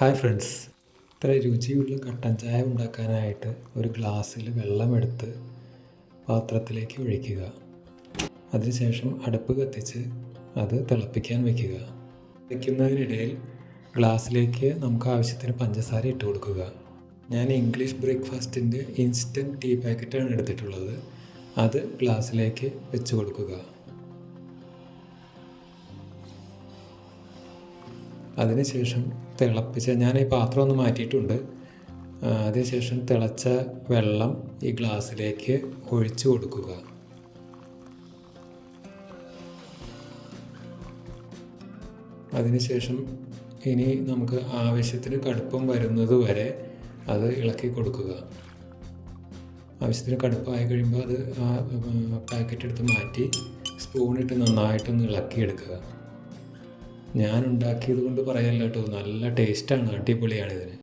Hi friends. ഇത്ര രുചിയുള്ള കട്ടൻ ചായ ഉണ്ടാക്കാനായിട്ട് ഒരു ഗ്ലാസ്സിൽ വെള്ളമെടുത്ത് പാത്രത്തിലേക്ക് ഒഴിക്കുക. അതിനുശേഷം അടുപ്പ് കത്തിച്ച് അത് തിളപ്പിക്കാൻ വയ്ക്കുക വയ്ക്കുന്നതിനിടയിൽ ഗ്ലാസ്സിലേക്ക് നമുക്ക് ആവശ്യത്തിന് പഞ്ചസാര ഇട്ട് കൊടുക്കുക. ഞാൻ ഇംഗ്ലീഷ് ബ്രേക്ക്ഫാസ്റ്റിന്റെ ഇൻസ്റ്റന്റ് ടീ പാക്കറ്റാണ് എടുത്തിട്ടുള്ളത്. അത് ഗ്ലാസ്സിലേക്ക് വെച്ച് കൊടുക്കുക. അതിനുശേഷം തിളപ്പിച്ച ഞാൻ ഈ പാത്രം ഒന്ന് മാറ്റിയിട്ടുണ്ട്. അതിനുശേഷം തിളച്ച വെള്ളം ഈ ഗ്ലാസ്സിലേക്ക് ഒഴിച്ചു കൊടുക്കുക. അതിനുശേഷം ഇനി നമുക്ക് ആവശ്യത്തിന് കടുപ്പം വരുന്നത് വരെ അത് ഇളക്കി കൊടുക്കുക. ആവശ്യത്തിന് കടുപ്പമായി കഴിയുമ്പോൾ അത് പാക്കറ്റ് എടുത്ത് മാറ്റി സ്പൂണിട്ട് നന്നായിട്ടൊന്ന് ഇളക്കിയെടുക്കുക. ഞാൻ ഉണ്ടാക്കിയത് കൊണ്ട് പറയല്ല കേട്ടോ. നല്ല ടേസ്റ്റാണ് അടിപൊളിയാണ് ഇതിന്.